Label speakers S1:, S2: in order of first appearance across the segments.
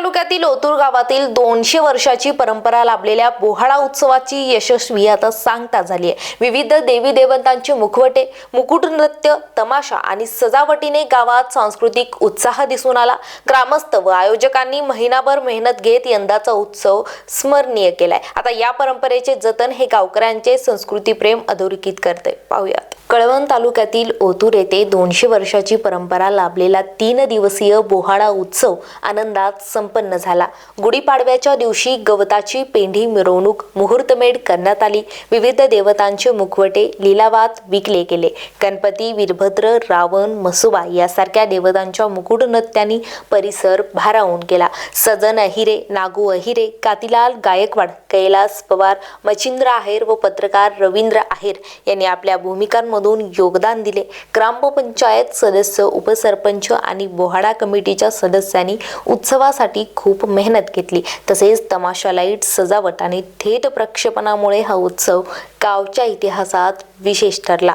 S1: तालुक्यातील ओतूर गावातील दोनशे वर्षाची परंपरा लाभलेल्या बोहाळा उत्सवाची यशस्वी आता सांगता झाली आहे. विविध देवी देवतांचे मुखवटे मुकुट नृत्य तमाशा आणि सजावटीने गावात सांस्कृतिक उत्साह दिसून आला. ग्रामस्थ व आयोजकांनी महिनाभर मेहनत घेत यंदाचा उत्सव स्मरणीय केलाय. आता या परंपरेचे जतन हे गावकऱ्यांचे संस्कृती प्रेम अधोरेखित करते पाहूयात. कळवण तालुक्यातील ओतूर येथे दोनशे वर्षाची परंपरा लाभलेला तीन दिवसीय बोहाळा उत्सव आनंदात संप संपन्न झाला. गुढीपाडव्याच्या दिवशी गवताची पेंढी मिरवणूक मुहूर्तमेढ करण्यात आली. विविध देवतांचे मुखवटे लिलावात विकले गेले. गणपती वीरभद्र रावण मसुबा यासारख्या देवतांच्या मुकुट नृत्यांनी परिसर भारावून गेला. सजन अहिरे नागू अहिरे कातीलाल गायकवाड कैलास पवार मच्छिंद्र आहेर व पत्रकार रवींद्र आहेर यांनी आपल्या भूमिकांमधून योगदान दिले. ग्रामपंचायत सदस्य उपसरपंच आणि बोहाडा कमिटीच्या सदस्यांनी उत्सवासाठी खूप मेहनत घेतली. तसेच तमाशा लाइट सजावट आणि थेट प्रक्षेपणामुळे हा उत्सव गावच्या इतिहासात विशेष ठरला.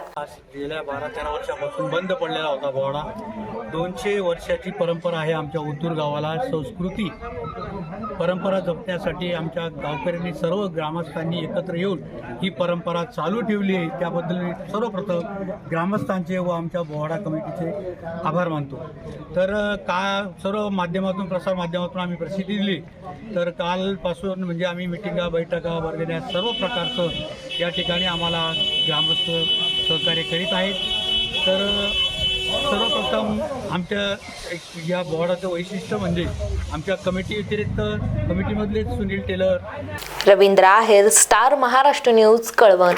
S2: गेल्या बारा तेरा वर्षापासून बंद पडलेला होता बोवाडा दोनशे वर्षाची परंपरा आहे आमच्या ओतूर गावाला. संस्कृती परंपरा जपण्यासाठी आमच्या गावकऱ्यांनी सर्व ग्रामस्थांनी एकत्र येऊन ही परंपरा चालू ठेवली आहे. त्याबद्दल मी सर्वप्रथम ग्रामस्थांचे व आमच्या बोवाडा कमिटीचे आभार मानतो. तर का सर्व माध्यमातून प्रसार माध्यमातून आम्ही प्रसिद्धी दिली. तर कालपासून म्हणजे आम्ही मिटिंगा बैठका वगैरे सर्व प्रकारचं या ठिकाणी आम्हाला ग्रामस्थ सहकार्य करीत आहेत. तर सर्वप्रथम आमच्या एक या बोर्डाचं वैशिष्ट्य म्हणजे आमच्या कमिटी व्यतिरिक्त कमिटीमधले Sunil teller.
S1: Ravindra Aher star Maharashtra news Kalwan.